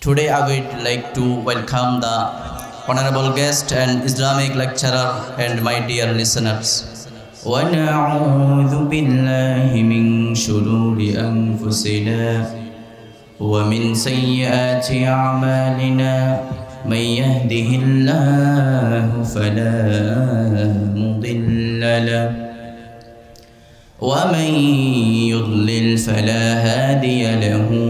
Today I would like to welcome the honorable guest and Islamic lecturer and my dear listeners. ونعوذ بالله من شرور أنفسنا ومن سيئات أعمالنا من يهده الله فلا مضل له ومن يضلل فلا هادي له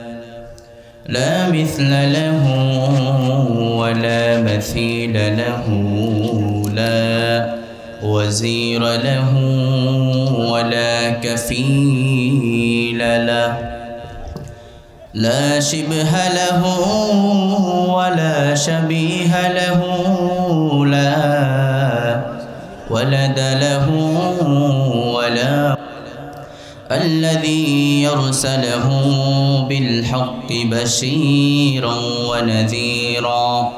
لا مثل له ولا مثيل له لا وزير له ولا كفيل له لا شبه له ولا شبيه له لا ولد له الذي يرسله بالحق بشيرا ونذيرا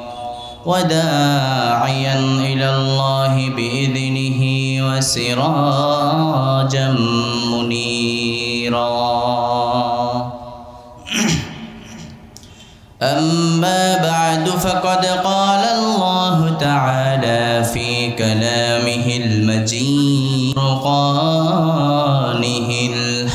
وداعيا إلى الله بإذنه وسراجا منيرا أما بعد فقد قال الله تعالى في كلامه المجيد فرقانه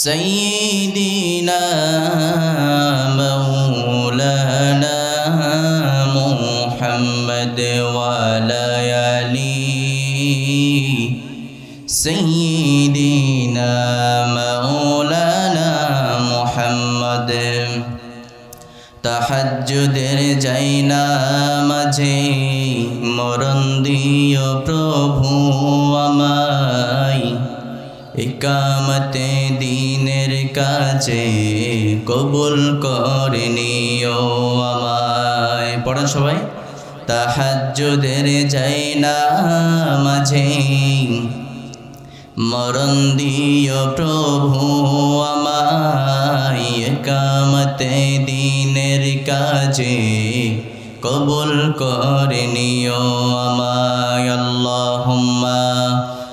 سيدنا مولانا محمد وعلى آله سيدنا مولانا محمد তাহাজ্জুদের যাই না মাঝে মরণ দিও প্রভু আমায় একামতে দিনের কাছে কবুল করে নিও আমায়। পড়েন সবাই। তাহাজ্জুদের যাই না মাঝে। মরণ দিও প্রভু আমায়। একামতে দিনের কাজে কবুল করে নিও আমায়। আল্লাহুম্মা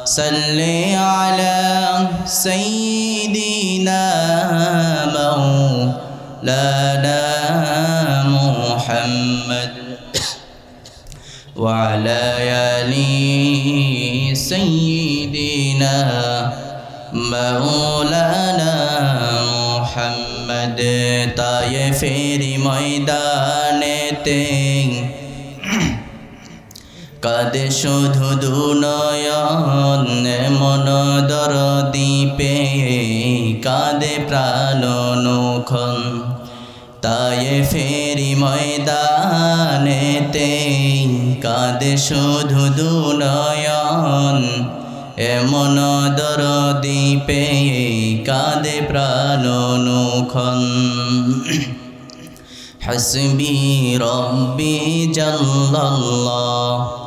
সাল্লি আলা الذين آمنوا لنا محمد وعلى يالي سيدنا مولانا محمد. طائفের ময়দানেতে কাদে শুধু দুনয়ন মন দর দ্বীপে কাদে প্রাণনুখন তাই ফেরি ময়দানেতে কাদে শুধু দুনয়ন এমন দর দ্বীপে কাদে প্রাণনুখন حسبي ربي جل الله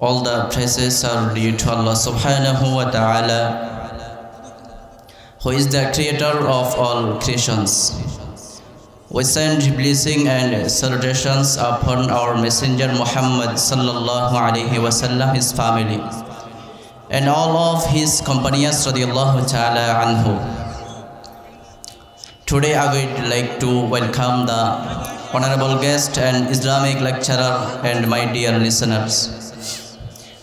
All the praises are due to Allah subhanahu wa ta'ala who is the creator of all creations. We send blessing and salutations upon our messenger Muhammad sallallahu alaihi wasallam, his family, and all of his companions radiallahu ta'ala anhu. Today I would like to welcome the honorable guest and Islamic lecturer and my dear listeners.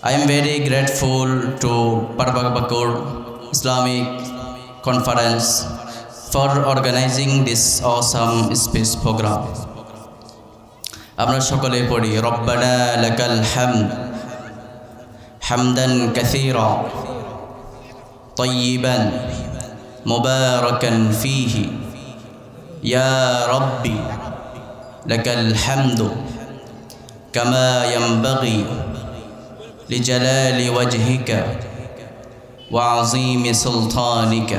I am very grateful to Parbabakur Islamic Conference for organizing this awesome space program. আমরা সকলে পড়ি রব্বানা লাকাল হামদ হামদান কাসীরা طيبا مباركا فيه يا ربي لك الحمد كما ينبغي لجلال وجهك وعظيم سلطانك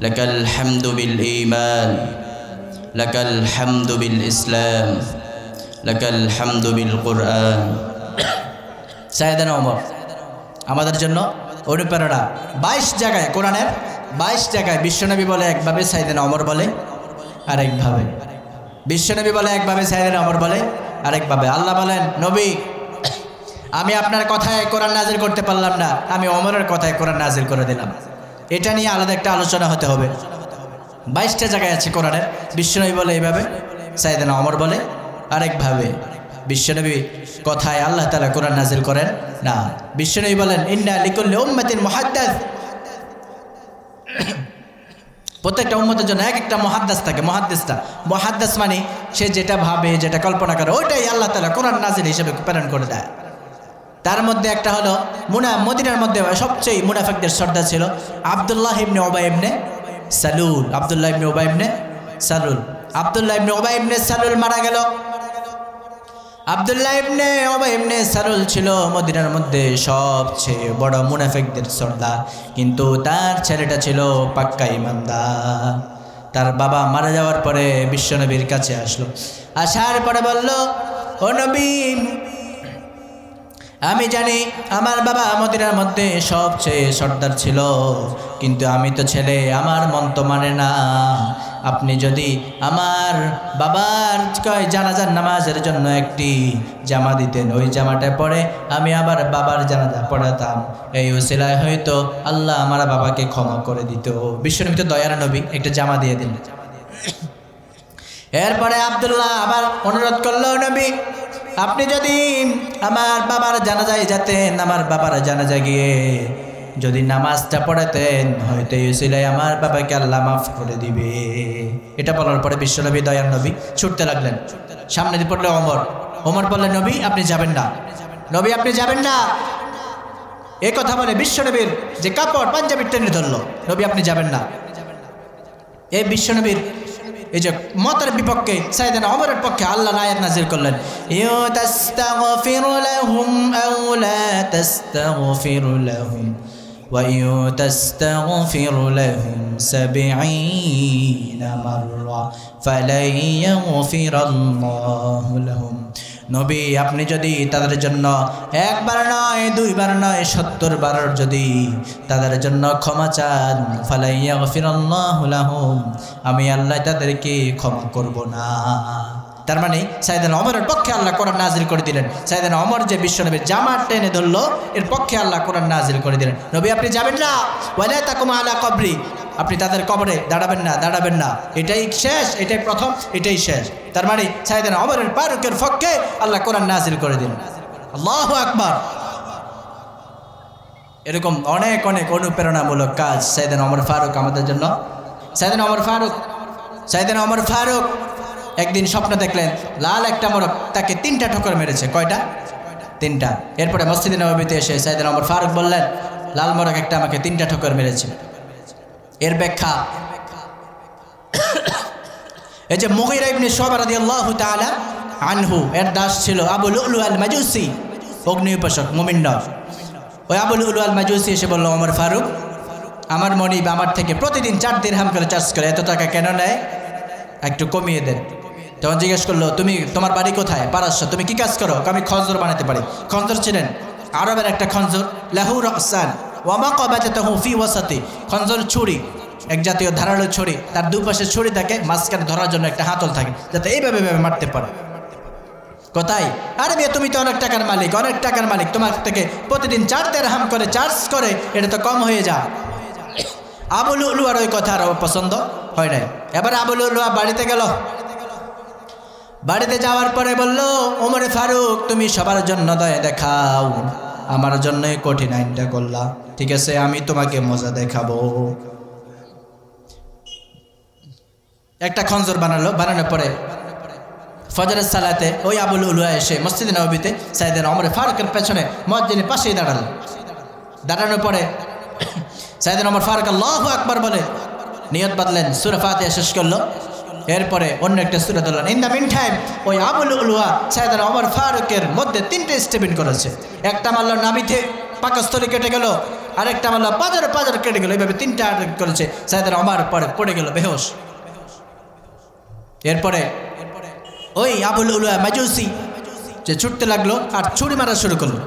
لك الحمد بالإيمان لك الحمد بالإسلام لك الحمد بالقرآن সাইদানা ওমর আমাদের জন্য অনুপ্রেরণা বাইশ জায়গায় কোরআনের বাইশ জায়গায় বিশ্বনবী বলে একভাবে সাইদানা অমর বলে আরেকভাবে বিশ্বনবী বলে একভাবে সাইদানা অমর বলে আরেকভাবে আল্লাহ বলেন নবী আমি আপনার কথায় কোরআন নাজির করতে পারলাম না। আমি অমরের কথায় কোরআন নাজির করে দিলাম। এটা নিয়ে আলাদা একটা আলোচনা হতে হবে। বাইশটা জায়গায় আছে কোরআনের। বিশ্বনবী বলে এইভাবে সাইদানা অমর বলে আরেকভাবে। বিশ্বনবী কথায় আল্লাহ তালা কোরআন নাজিল করেন না। বিশ্বনবী বলেন, ইন্না লিকুল্লি মুহাদ্দাস। প্রত্যেকটা উম্মতের জন্য এক একটা মহাদ্দাস থাকে, মহাদ্দাসটা। মহাদ্দাস মানে সে যেটা ভাবে, যেটা কল্পনা করে, ওইটাই আল্লাহ তালা কোরআন নাজিল হিসেবে প্রেরণ করে দেয়। তার মধ্যে একটা হলো মুনা, মদিনার মধ্যে সবচেয়ে মুনাফেকদের শ্রদ্ধা ছিল আবদুল্লাহ ইবনে ওবা ইবনে সালুল। আবদুল্লাহ ইবনে ওবা ইবনে সালুল। আবদুল্লাহ ইবনে ওবা ইবনে সালুল মারা গেল। আবদুল্লাহ ইবনে ওবা ইবনে সালুল ছিল মদিনার মধ্যে সবচেয়ে বড় মুনাফেকদের শ্রদ্ধা কিন্তু তার ছেলেটা ছিল পাক্কা ইমানদার। তার বাবা মারা যাওয়ার পরে বিশ্বনবীর কাছে আসলো। আসার পরে বলল, ও নবী আমি জানি আমার বাবা মদিনার মধ্যে সবচেয়ে সর্দার ছিল, কিন্তু আমি তো ছেলে, আমার মন তো মানে না। আপনি যদি আমার বাবার কয় জানাজার নামাজের জন্য একটি জামা দিতেন, ওই জামাটা পরে আমি আবার বাবার জানাজা পড়াতাম। এই ওসিলায় হয়তো আল্লাহ আমার বাবাকে ক্ষমা করে দিত। বিশ্বনবী দয়ার নবী একটা জামা দিয়ে দিন এরপরে আবদুল্লাহ আবার অনুরোধ করল, নবী আপনি যদি আমার বাবার জানাজায় যেতেন, আমার বাবার জানাজা গিয়ে যদি নামাজটা পড়াতেন, হয়তো ইউসিলাই আমার বাবাকে আল্লাহ মাফ করে দিবে। এটা বলার পরে বিশ্বনবী দয়ার নবী ছুটতে লাগলেন। সামনে দিয়ে পড়লে অমর অমর বললেন, নবী, আপনি যাবেন না। নবী, আপনি যাবেন না। এ কথা বলে বিশ্বনবীর যে কাপড় পাঞ্জাবির টেনে ধরলো। নবী, আপনি যাবেন না। এই বিশ্বনবীর এই যে মতের বিপক্ষে সাইদান অমরের পক্ষে আল্লাহ নায়াত নাজির করলেন ইউ তাস্তাগফির লাহুম আও লা তাস্তাগফির লাহুম وإن تستغفر لهم سبعين مرة فلن يغفر الله لهم নবী, আপনি যদি তাদের জন্য একবার নয়, দুইবার নয় সত্তর বার যদি তাদের জন্য ক্ষমা চান ফালাইয়া গফিরাল্লাহুম আমি আল্লাহ তাদেরকে ক্ষমা করব না। তার মানে সাইদান অমরের পক্ষে আল্লাহ কোরআন নাজিল করে দিলেন। সাইদান অমর যে বিশ্বনবীর জামা টেনে ধরলো, এর পক্ষে আল্লাহ কোরআন নাজিল করে দিলেন। নবী, আপনি যাবেন না? ওয়ালা তাকুমা আলা কবরি। আপনি তাদের কবরে দাঁড়াবেন না দাঁড়াবেন না। এটাই শেষ, এটাই প্রথম, এটাই শেষ। তার মানে সাইদান অমরের পারুকের পক্ষে আল্লাহ কোরআন নাজিল করে দিন আল্লাহ আকবার। এরকম অনেক অনেক অনুপ্রেরণামূলক কাজ সাইদান অমর ফারুক আমাদের জন্য। সাইদান অমর ফারুক সাইদান অমর ফারুক একদিন স্বপ্ন দেখলেন, লাল একটা মোরক তাকে তিনটা ঠোকর মেরেছে। কয়টা? তিনটা। এরপরে মসজিদে নবীতে এসে সাইদান অমর ফারুক বললেন, লাল মোরগ একটা আমাকে তিনটা ঠোকর মেরেছে। এর ব্যাখ্যা। এই যে মহিরা ইবনে সোহবা রাদিয়াল্লাহু তাআলা আনহু, এর দাস ছিল আবু লুলু আল মাজুসি অগ্নি উপাসক মোমিন নয় ওই আবুল উল আল মাজুসি এসে বলল আমার ফারুক, আমার মনিব আমার থেকে প্রতিদিন চার দিন হাম করে চার্জ করে, এত টাকা কেন নেয়? একটু কমিয়ে দেন। তখন জিজ্ঞেস করল, তুমি, তোমার বাড়ি কোথায়? পারাস্য তুমি কি কাজ করো? আমি খঞ্জর বানাতে পারি। খঞ্জর ছিলেন আরবের একটা খঞ্জর লাহুর রহসান। ওয়ামা কবাতে তখন ফি ওয়াসাতি, খঞ্জর ছুরি, এক জাতীয় ধারালো ছুরি, তার দুপাশে ছুরি থাকে, মাঝখানে ধরার জন্য একটা হাতল থাকে, যাতে এইভাবে মারতে পারে। কোথায়? আরে মেয়ে, তুমি তো অনেক টাকার মালিক, অনেক টাকার মালিক, তোমার থেকে প্রতিদিন চার হাম করে চার্জ করে, এটা তো কম হয়ে যায়। আবুল উলুয়ার ওই কথা আর পছন্দ হয় নাই। এবার আবুল উলুয়া বাড়িতে গেল। বাড়িতে যাওয়ার পরে বলল, ওমরে ফারুক, তুমি সবার জন্য দয়া দেখাও। আমার জন্যই কঠিন আইনটা করলা। ঠিক আছে, আমি তোমাকে মজা দেখাবো। একটা খঞ্জর বানালো, বানানোর পরে ফজরের সালাতে ওই আবুল উলুয়া এসে মসজিদে নবীতে সাইদের অমরে ফারুকের পেছনে মসজিদের পাশেই দাঁড়াল। দাঁড়ানোর পরে সাইদিন অমর ফারুক আল্লাহ আকবার বলে, নিয়ত বাদলেন, সুরা ফাতিহা শেষ করল। এরপরে অন্য একটা সুরা ধরলেন ইন দ্য মিন টাইম ওই আবুল উলুয়া সাইদান অমর ফারুকের মধ্যে তিনটে স্টেপিন করেছে। একটা মারল নাবিতে, পাকস্থলী কেটে গেল আরেকটা মারল পাজার পাজার কেটে গেল। এইভাবে তিনটা আটাক করেছে। সাইদার অমার পরে পড়ে গেল বেহস এরপরে ওই আবুল উলুয়া মাজুসি যে ছুটতে লাগল আর ছুরি মারা শুরু করল।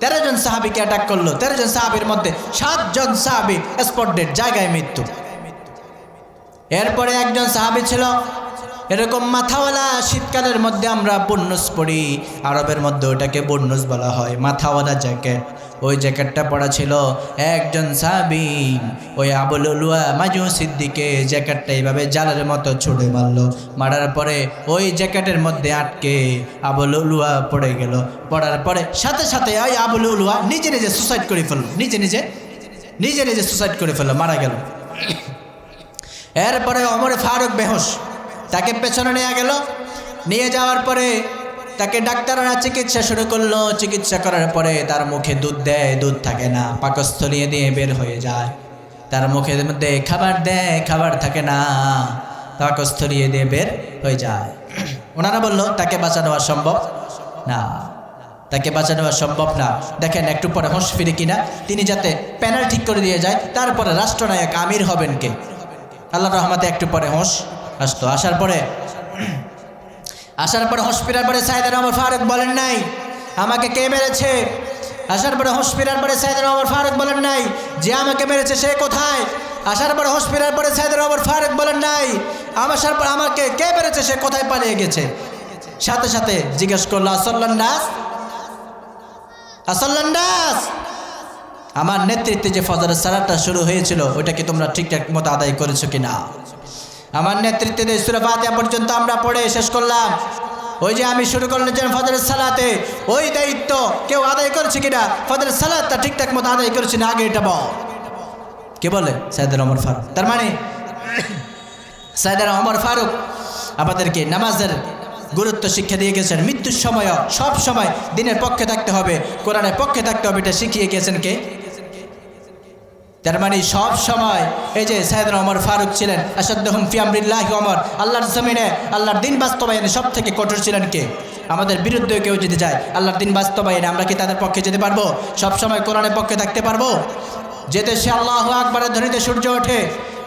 তেরো জন সাহাবিকে অ্যাটাক করল। তেরো জন সাহাবির মধ্যে সাতজন সাহাবি স্পট ডেট জায়গায় মৃত্যু। এরপরে একজন সাহাবি ছিল, এরকম মাথাওয়ালা, শীতকালের মধ্যে আমরা বন্যস পড়ি আরবের মধ্যে ওটাকে বন্যস বলা হয়, মাথাওয়ালা জ্যাকেট। ওই জ্যাকেটটা পরা ছিল একজন সাহাবি, ওই আবুল উলুয়া মাজু সিদ্দিকে জ্যাকেটটা এইভাবে জালের মতো ছুড়ে মারলো। মারার পরে ওই জ্যাকেটের মধ্যে আটকে আবুল উলুয়া পড়ে গেল। পড়ার পরে সাথে সাথে ওই আবুল উলুয়া নিজে নিজে সুসাইড করে ফেলল, নিজে নিজে নিজে নিজে সুসাইড করে ফেলল, মারা গেল। এরপরে অমর ফারুক বেহস তাকে পেছনে নেওয়া গেল। নিয়ে যাওয়ার পরে তাকে ডাক্তাররা চিকিৎসা শুরু করল। চিকিৎসা করার পরে তার মুখে দুধ দেয়, দুধ থাকে না, পাকস্থলী দিয়ে বের হয়ে যায়। তার মুখের মধ্যে খাবার দেয়, খাবার থাকে না, পাকস্থলী দিয়ে বের হয়ে যায়। ওনারা বলল, তাকে বাঁচানো সম্ভব না, তাকে বাঁচানো সম্ভব না। দেখেন একটু পরে হোঁশ ফিরে কিনা। তিনি যাতে প্যানেল ঠিক করে দিয়ে যায়, তারপরে রাষ্ট্রনায়ক আমির হবেন কে? আল্লাহ রহমাতে একটু পরে হোঁশ আসতো। আসার পরে আসার পরে হসপিটাল পরে সাইদার আমার ফারুক বলেন নাই, আমাকে কে মেরেছে? আসার পরে হসপিটাল পরে সাইদার আমার ফারুক বলেন নাই, যে আমাকে মেরেছে সে কোথায়? আসার পরে হসপিটাল পরে সাইদার আমার ফারুক বলেন নাই, আসার পর আমাকে কে মেরেছে সে কোথায় পালিয়ে গেছে? সাথে সাথে জিজ্ঞেস করল আসল্লান দাস আসল্লান দাস আমার নেতৃত্বে যে ফজরের সালাদটা শুরু হয়েছিল, ওইটা কি তোমরা ঠিকঠাক মতো আদায় করেছ কিনা? আমার নেতৃত্বে যে সুরা ফাতিহা পর্যন্ত আমরা পড়ে শেষ করলাম, ওই যে আমি শুরু করলাম যে ফজরের সালাতে, ওই দায়িত্ব কেউ আদায় করেছে কিনা? ফজরের সালাদটা ঠিকঠাক মতো আদায় করেছে না? আগে এটা বল। কে বলে? সাইদার অমর ফারুক। তার মানে সাইদার অমর ফারুক আমাদেরকে নামাজের গুরুত্ব শিক্ষা দিয়ে গেছেন। মৃত্যুর সময়ও সব সময় দিনের পক্ষে থাকতে হবে, কোরআনের পক্ষে থাকতে হবে, এটা শিখিয়ে গেছেন কে? তার মানে সব সময় এই যে সাইদুল ওমর ফারুক ছিলেন আসাদ্দহম ফিয়ামরিল্লাহ ওমর, আল্লাহর জমিনে, আল্লাহর দিন বাস্তবায়নে সব থেকে কঠোর ছিলেন কে? আমাদের বিরুদ্ধে কেউ যেতে যায়, আল্লাহর দিন বাস্তবায়নে আমরা কি তাদের পক্ষে যেতে পারব? সব সময় কোরআনের পক্ষে থাকতে পারব? যে দেশে আল্লাহ আকবরের ধ্বনিতে সূর্য ওঠে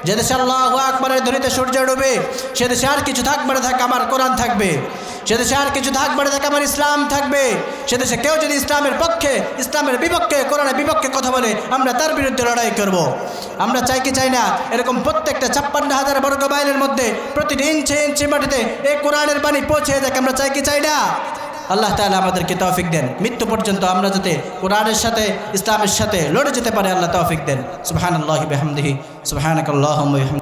যে দেশে আল্লাহ আকবরের ধ্বনিতে সূর্য ডুবে সে দেশে আর কিছু থাকবে না থাক, আমার কোরআন থাকবে। সে দেশে আর কিছু থাকবে না থাক আমার ইসলাম থাকবে। সে দেশে কেউ যদি ইসলামের পক্ষে, ইসলামের বিপক্ষে, কোরআনের বিপক্ষে কথা বলে, আমরা তার বিরুদ্ধে লড়াই করব। আমরা চাই কি চাই না, এরকম প্রত্যেকটা ছাপ্পান্ন হাজার বর্গ মাইলের মধ্যে প্রতিটি ইঞ্চি ইঞ্চি মাটিতে এই কোরআনের বাণী পৌঁছে দেখ, আমরা চাই কি চাই না? আল্লাহ তালা আমাদেরকে তৌফিক দেন। মৃত্যু পর্যন্ত আমরা যাতে কোরআনের সাথে, ইসলামের সাথে লড়ে যেতে পারে, আল্লাহ তৌফিক দেন। সুবাহান আল্লাহ বেহামদিহি সুবাহানক আল্লাহ